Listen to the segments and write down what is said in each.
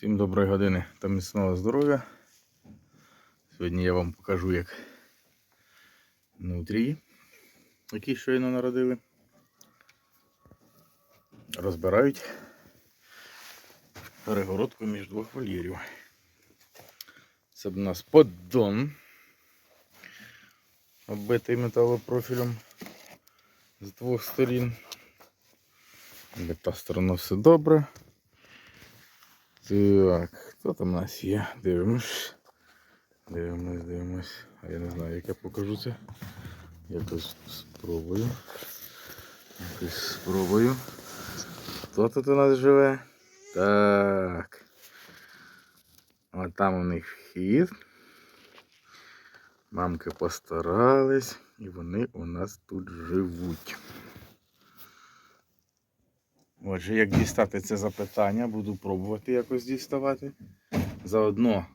Всім доброї години та міцного здоров'я. Сьогодні я вам покажу, як нутрії, які щойно народили, розбирають перегородку між двох вольєрів. Це в нас поддон, оббитий металопрофілем з двох сторін. Та сторона все добре. Так, хто там у нас є? Дивимось. Дивимось, дивимось. А я не знаю, як я покажу це. Якось спробую. Якось спробую. Хто тут у нас живе? Так. От там у них вхід. Мамки постарались і вони у нас тут живуть. Отже, як дістати це запитання, буду пробувати якось діставати. Заодно,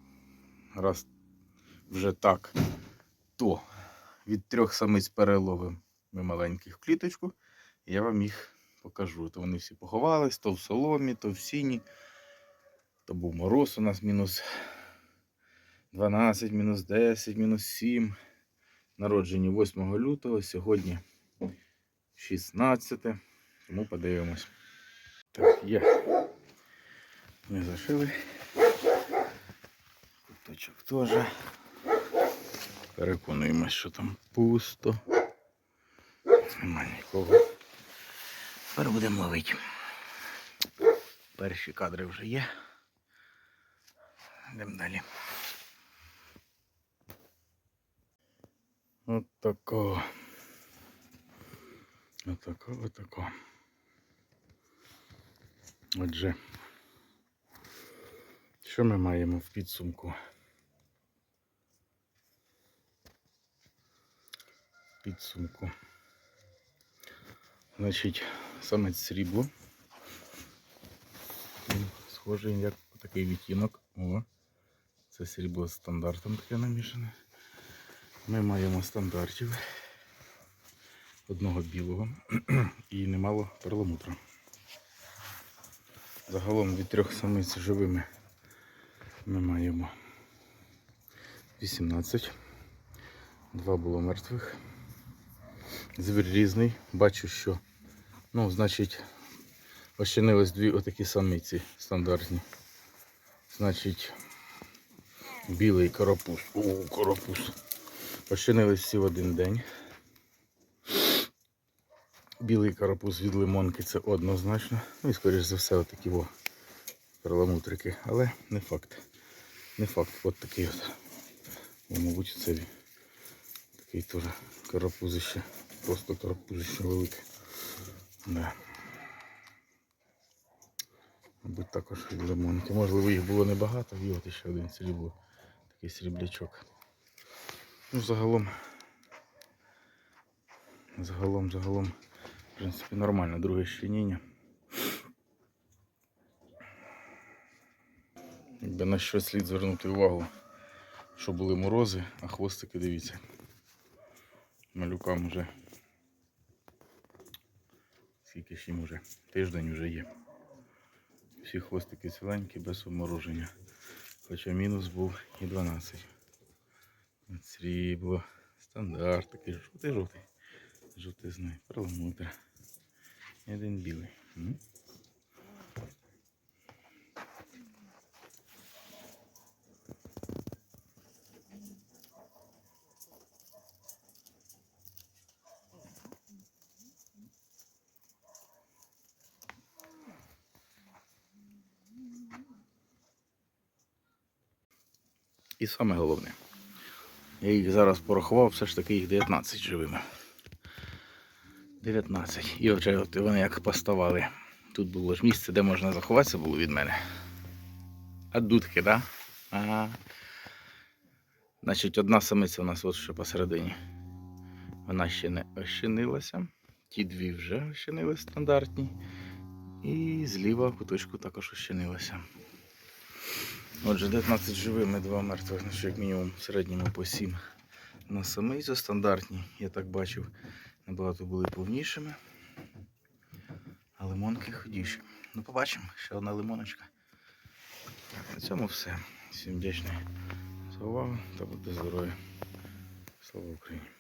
раз вже так, то від трьох самиць переловимо ми маленьких в кліточку, я вам їх покажу. То вони всі поховались, то в соломі, то в сіні. То був мороз у нас мінус 12, мінус 10, мінус 7. Народжені 8 лютого, сьогодні 16. Тому подивимось. Так, є. Ми зашили. Куточок теж. Переконуємось, що там пусто. Немає нікого. Тепер будемо ловити. Перші кадри вже є. Йдемо далі. От такого. От такого, от такого. Отже, що ми маємо в підсумку? Підсумку. Значить, самець срібло. Він схожий як такий відтінок. О, це срібло з стандартом таке намішане. Ми маємо стандартів одного білого і немало перламутра. Загалом від трьох самиць живими ми маємо 18. Два було мертвих. Звір різний. Бачу, що ну, значить, ощинились дві отакі самиці стандартні. Значить, білий карапуз. О, карапуз. Ощинились всі в один день. Білий карапуз від лимонки це однозначно. Ну і скоріш за все отакі во перламутрики. Але не факт. Не факт. От такий от. О, мабуть, це такий теж карапузище. Просто карапузище велике. Да. Мабуть, також від лимонки. Можливо, їх було небагато, і от ще один срібло. Такий сріблячок. Ну, загалом. Загалом, загалом. В принципі, нормально, друге щеніння. Якби на що слід звернути увагу, що були морози, а хвостики, дивіться. Малюкам вже скільки ж їм вже тиждень вже є. Всі хвостики ціленькі, без обмороження. Хоча мінус був і 12. Срібло, стандарт такий жовтий-жовтий. Жовтизний, перламутр. Один білий. І саме головне. Я їх зараз порахував, все ж таки їх 19 живими. 19. І вже от вони як поставали. Тут було ж місце, де можна заховатися було від мене. А дудки? Да? Ага. Значить, одна самиця у нас от ще посередині. Вона ще не ощинилася. Ті дві вже ощинились стандартні. І зліва куточку також ощинилася. Отже, 19 живими, два мертвих, значить як мінімум в середньому по 7 на самицю стандартні, я так бачив, набагато були повнішими. А лимонки ходіші. Ну, побачимо, ще одна лимоночка. На цьому все. Всім вдячний за увагу та буде здоров'я. Слава Україні!